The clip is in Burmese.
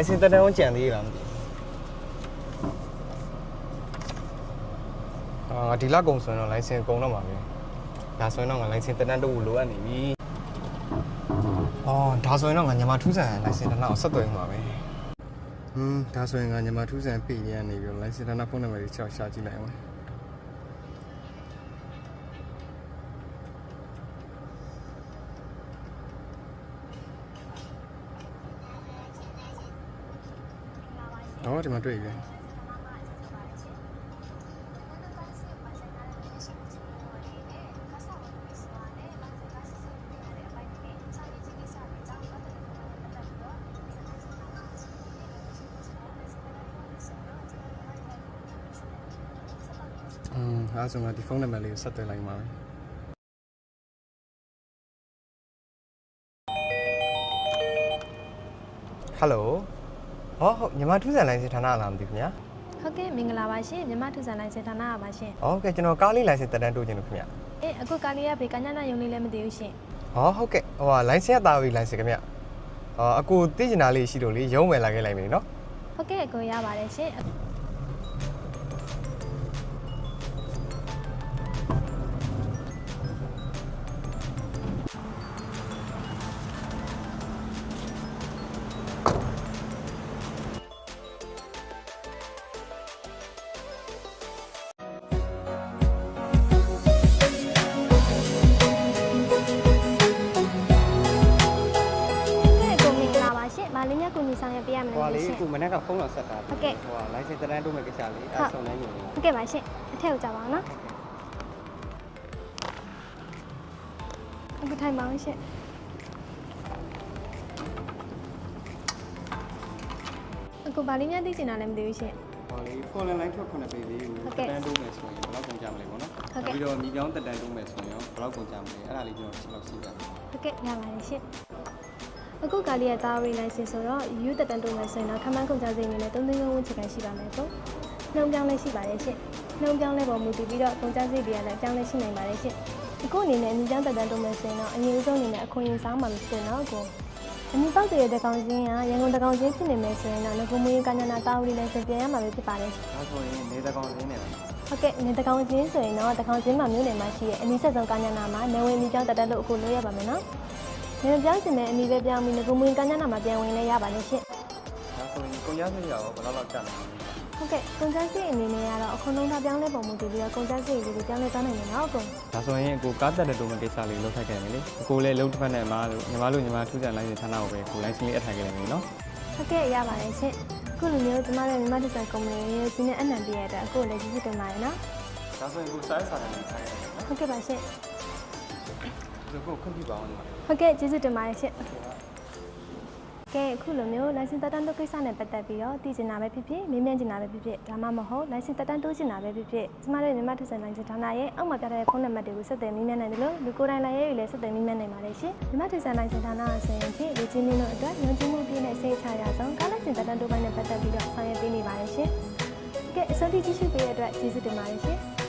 လိုင်စင်တက်တန်းကိုကြံသေးလားမသိဘူးအာဒီလောက်ကုန်ဆိုရင်တော့လိုင်စင်ကုန်တော့မှာပဲဒါဆိုရင်တော့ငါလိုင်စင်တက်တန်းတော့လိုအပ်နေပြီအော်ဒါဆိုရင်တော့ငါညမထူးဆန်လိုင်စင်တန်းကိုဆက်သွယ်မှာပဲဟွန်းဒါဆိုရင်ငါညမထူးဆန်ပြေးနေရနေပြီးလိုင်စင်တန်းဖုန်းနံပါတ်လေးချက်ရှာကြည့်လိုက်အောင်။ အော်ဒီမှာတွေ့ပြီ။อืมအားဆိုငါဒီဖုန်းနံပါတ်လေးကိုဆက်သွယ်လိုက်ပါမယ်။ဟယ်လို။ ဟောဟုတ်ညီမထူးဆန်လိုင်းစင်ဌာနလားမသိဘူးခင်ဗျာဟုတ်ကဲ့မင်္ဂလာပါရှင်မြမထူဆန်လိုင်းစင်ဌာနပါရှင်။ဟုတ်ကဲ့ကျွန်တော်ကားလေးလိုင်းစင်တက်တန်းတိုးချင်လို့ခင်ဗျာအေးအခုကာလီယာဘေကညနာယုံလေးလည်းမသိဘူးရှင်။ဟောဟုတ်ကဲ့ဟိုဟာလိုင်းစင်ရတာဝီလိုင်းစင်ခင်ဗျာ။ဟောအကူသိချင်တာလေးရှိလို့လေရုံးမယ်လာခဲ့လိုက်မယ်နော်ဟုတ်ကဲ့အကိုရပါတယ်ရှင် ရပေးရမ။ဟိုဟာလားလေးရှင် အခုမနေ့ကဖုန်းတော့ဆက်တာဟုတ်ကဲ့ ဟိုဟာလိုင်းစင်တက်တန်းတိုးမယ်ကိစ္စလေးဟုအဲတ်ဆောင်နေနေတယ်။ဟုတ်ကဲ့ပါရှင်။အထက်ကိုကြပါအောင်နော်။အခုထိုင်ပါအောင်ရှင်။အခုဗာလေးမြတ်သိချင်တာလည်းမသိဘူးရှင်။ဟိုလေးဖုန်းလိုင်းထွက်ခွင့်ပေးလေးကိုဟုတ်တကဲ့က်တန်းတိုးမယ်ဆိုရင်ဘယ်လောက်ကုန်ကြမလဲပေါ့နော်ဟုတ်ကဲ့ ပြီးတော့ညီပြောင်းတက်တန်းတိုးမယ်ဆိုရင်ရောဘယ်လောက်ကုန်ကြမလဲအဲ့ဒါလေးကျွန်တော်ချက်လောက်ရှင်းပြမယ်။ဟုတ်ကဲ့ရပါတယ်ရှင်။ အခုကာလီယာတာဝရီလိုင်စင်ဆိုတော့ယူတက်တန်တိုးမယ်ဆိုရင်တော့ခမန်းကုန်ကြစိတ်အနေနဲ့3သိန်းဝန်းချီကန်ရှိပါမယ်ပေါ့။နှုံပြောင်းလဲရှိပါတယ်ရှင်။နှုံပြောင်းလဲပေါ်မူတည်ပြီးတော့ကုန်ကြစိတ်တွေကလည်းပြောင်းလဲရှိနိုင်ပါတယ်ရှင်။အခုအနေနဲ့အမြင့်ကျန်းတက်တန်တိုးမယ်ဆိုရင်တော့အရင်ဆုံးအနေနဲ့အခွင့်အရေးဆောင်မှာမဖြစ်တော့ကိုအမြင့်ပေါက်တဲ့တကောင်ချင်းကရန်ကုန်တကောင်ချင်းဖြစ်နေမယ်ဆိုရင်တော့ငကုမွေးကညာနာတာဝရီလိုင်စင်ပြန်ရမှာပဲဖြစ်ပါတယ်ရှင်။ဒါဆိုရင်နေတကောင်ရင်းနေပါ။ဟုတ်ကဲ့နေတကောင်ချင်းဆိုရင်တော့တကောင်ချင်းမှာမြို့နယ်မှာရှိတဲ့အနည်းဆက်ဆုံးကညာနာမှာနေဝင်မြင့်ကျန်းတက်တန်လို့အခုလို့ရပါမယ်နော်။ နေပြောင်းစင်မဲ့အမိပဲပြောင်းပြီးငကုမွေးကညာနာမှာပြန်ဝင်လဲရပါလိမ့်ရှင်။ဒါဆိုရင်ကုန်ရစရာရောဘယ်လောက်လောက်ကျနိုင်လဲ။ဟုတ်ကဲ့ကုန်ကျစရိတ်အနေနဲ့ကတော့အခုလုံးသားပြောင်းလဲပုံမူတည်ပြီးတော့ကုန်ကျစရိတ်လေးကိုပြောင်းလဲသွားနိုင်တယ်နော်အကုန်။ဒါဆိုရင်ကိုကားတက်တဲ့တိုးမယ်ကိစ္စလေးလုပ်ထိုက်ခဲ့မယ်လေ။ကိုလည်းလုံးတစ်ဖက်နဲ့မားလို့ညီမလို့ညီမထူးဆန်လိုင်းစင်ဌာနကိုပဲကိုလိုင်းစင်လေးအထိုင်ခဲ့လိုက်မယ်နော်ဟုတ်ကဲ့ရပါတယ်ရှင်။ခုလိုမျိုးကျမတို့မြန်မာတစ်ဆိုင်ကုမ္ပဏီရဲ့စီးနဲ့အနံပြရတဲ့အခုလည်းကျေးဇူးတင်ပါတယ်နော်။ဒါဆိုရင်ကိုစိုင်းစားတယ်နဲ့ဆိုင်ရတယ်နော်။ဟုတ်ကဲ့ပါရှင်။ ဒီကိုခွင့်ပြုပါအောင်ညီမ။ဟုတ်ကဲ့ကျေးဇူးတင်ပါတယ်ရှင်။ကဲအခုလိုမျိုး license တက်တန်းတိုးကိစ္စနဲ့ပတ်သက်ပြီးတော့တည်ကျင်တာပဲဖြစ်ဖြစ်မေးမြန်းကျင်တာပဲဖြစ်ဖြစ်ဒါမှမဟုတ် license တက်တန်းတိုးကျင်တာပဲဖြစ်ဖြစ်ကျမတို့မြန်မာတစ်ဆိုင် license ဌာနရဲ့အောက်မှာပြတဲ့ဖုန်းနံပါတ်တွေကိုဆက်သွယ်မေးမြန်းနိုင်တယ်လို့လူကိုယ်တိုင်လာရဲယူလည်းဆက်သွယ်မေးမြန်းနိုင်ပါတယ်ရှင်မြန်မာတစ်ဆိုင် license ဌာနအစီအစဉ်ဖြင့်လူချင်းမျိုးတို့အတွက်ညွှန်ချင်းမှုပြည့်တဲ့စိတ်ချရဆုံးကား license တက်တန်းတိုးပိုင်းနဲ့ပတ်သက်ပြီးတော့ဆောင်ရွက်ပေးနေပါတယ်ရှင်ကဲအစိုးရကြည့်ရှုပေးတဲ့အတွက်ကျေးဇူးတင်ပါတယ်ရှင်